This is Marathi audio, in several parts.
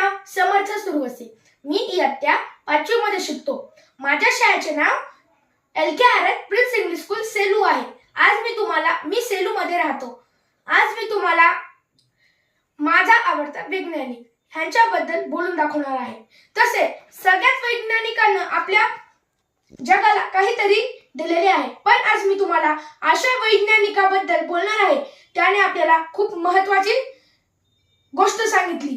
नाव समर्थ सुरवसी मी इयत्ता पाचवी मध्ये शिकतो. माझ्या शाळेचे नाव L K R N Prince English School Selu आहे. आज मी तुम्हाला मी सेलू मध्ये राहतो. आज मी तुम्हाला माझा आवडता वैज्ञानिक ह्यांच्याबद्दल बोलून दाखवणार आहे. तसे सगळ्याच वैज्ञानिकांना आपल्या जगाला काहीतरी दिलेले आहे. पण आज मी तुम्हाला अशा वैज्ञानिकाबद्दल बोलणार आहे त्याने आपल्याला खूप महत्वाची गोष्ट सांगितली.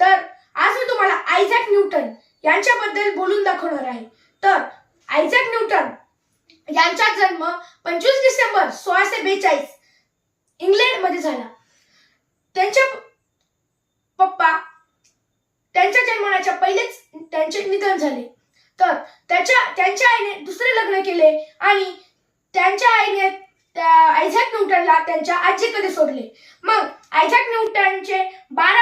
तर आज मी तुम्हाला आयझॅक न्यूटन यांच्याबद्दल बोलून दाखवणार आहे. तर आयझॅक न्यूटन यांचा जन्म पंचवीस डिसेंबर सोळाशे बेचाळीस इंग्लंडमध्ये झाला. त्यांच्या पप्पा त्यांच्या जन्माच्या पहिलेच त्यांचे निधन झाले. तर त्याच्या त्यांच्या आईने दुसरे लग्न केले आणि त्यांच्या आईने त्या आयझॅक न्यूटनला त्यांच्या आजीकडे सोडले. मग आयझॅक न्यूटनचे बारा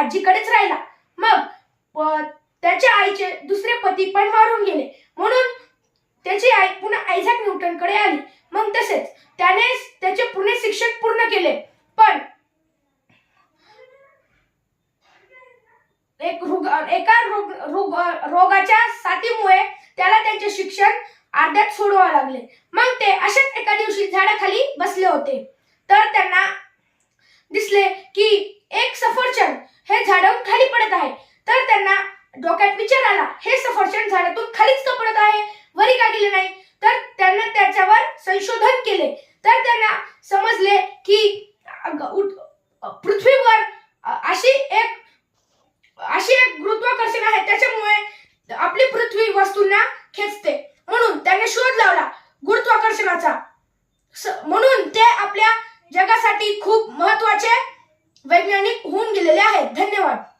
आजीकडेच राहिला. मग त्याच्या आईचे दुसरे पती पण मारून गेले. म्हणून त्याची आई पुन्हा आयझॅक न्यूटनकडे आली. मग तसेच त्याने त्याचे पुणे शिक्षण पूर्ण केले. पण एक रुग एका रोग रुग रोगाच्या साथीमुळे त्याला त्यांचे शिक्षण अर्ध्यात सोडवा लागले. मग ते अशाच एका दिवशी झाडाखाली बसले होते. तर त्यांना दिसले की एक सफरचंद झाडं खाली पडत आहे. तर त्यांना डोक्यात विचार आला हे सफरचंद झाडातून खालीच का पडत आहे? वरी का गेले नाही? तर त्यांना त्याच्यावर संशोधन केले. तर त्यांना समजले की पृथ्वीवर अशी एक अशी एक गुरुत्वाकर्षण आहे. त्याच्यामुळे आपली पृथ्वी वस्तूंना खेचते. म्हणून त्याने शोध लावला गुरुत्वाकर्षणाचा. स- म्हणून ते आपल्या जगासाठी खूप महत्त्वाचे वैज्ञानिक होऊन गेलेले आहेत. धन्यवाद.